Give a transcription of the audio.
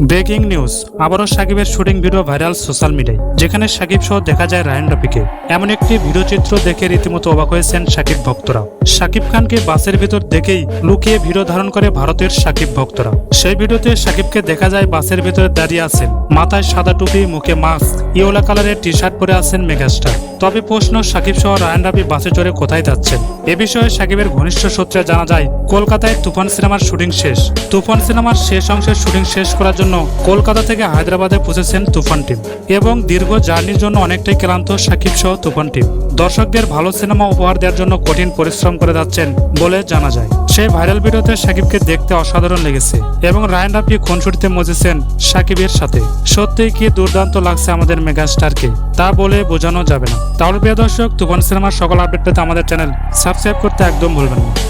Breaking news, আবারও সাকিবের shooting video viral social মিডিয়ায়, যেখানে সাকিব সহ দেখা যায় রায়ন রফিকে। এমন একটি ভিডিও চিত্র দেখে রীতিমতো অবাক হয়েছেন সাকিব ভক্তরা। সাকিব খানকে বাসের ভিতর দেখেই লুকিয়ে ভিডিও ধারণ করে ভারতের সাকিব ভক্তরা। সেই ভিডিওতে সাকিবকে দেখা যায় বাসের ভিতরে দাঁড়িয়ে আছেন। মাথায় সাদা টুপি, মুখে মাস্ক ইয়োলা কালারের টি শার্ট পরে আছেন মেগাস্টার। তবে প্রশ্ন, সাকিব সহ রায়ন রাফি বাসে চড়ে কোথায় যাচ্ছেন? এ বিষয়ে সাকিবের ঘনিষ্ঠ সূত্রে জানা যায়, কলকাতায় তুফান সিনেমার শুটিং শেষ। তুফান সিনেমার শেষ অংশের শুটিং শেষ করার জন্য কলকাতা থেকে হায়দ্রাবাদে পৌঁছেছেন তুফান টিম এবং দীর্ঘ জার্নির জন্য অনেকটাই ক্লান্ত সাকিব সহ তুফান টিম। দর্শকদের ভালো সিনেমা উপহার দেওয়ার জন্য কঠিন পরিশ্রম করে যাচ্ছেন বলে জানা যায়। সেই ভাইরাল ভিডিওতে সাকিবকে দেখতে অসাধারণ লেগেছে এবং রায়ন রাফি খুনসুটিতে মজেছেন সাকিবের সাথে। সত্যিই কি দুর্দান্ত লাগছে আমাদের মেগাস্টারকে, তা বলে বোঝানো যাবে না। তাহলে প্রিয় দর্শক, তুফান সিনেমার সকল আপডেট পেতে আমাদের চ্যানেল সাবস্ক্রাইব করতে একদম ভুলবেন না।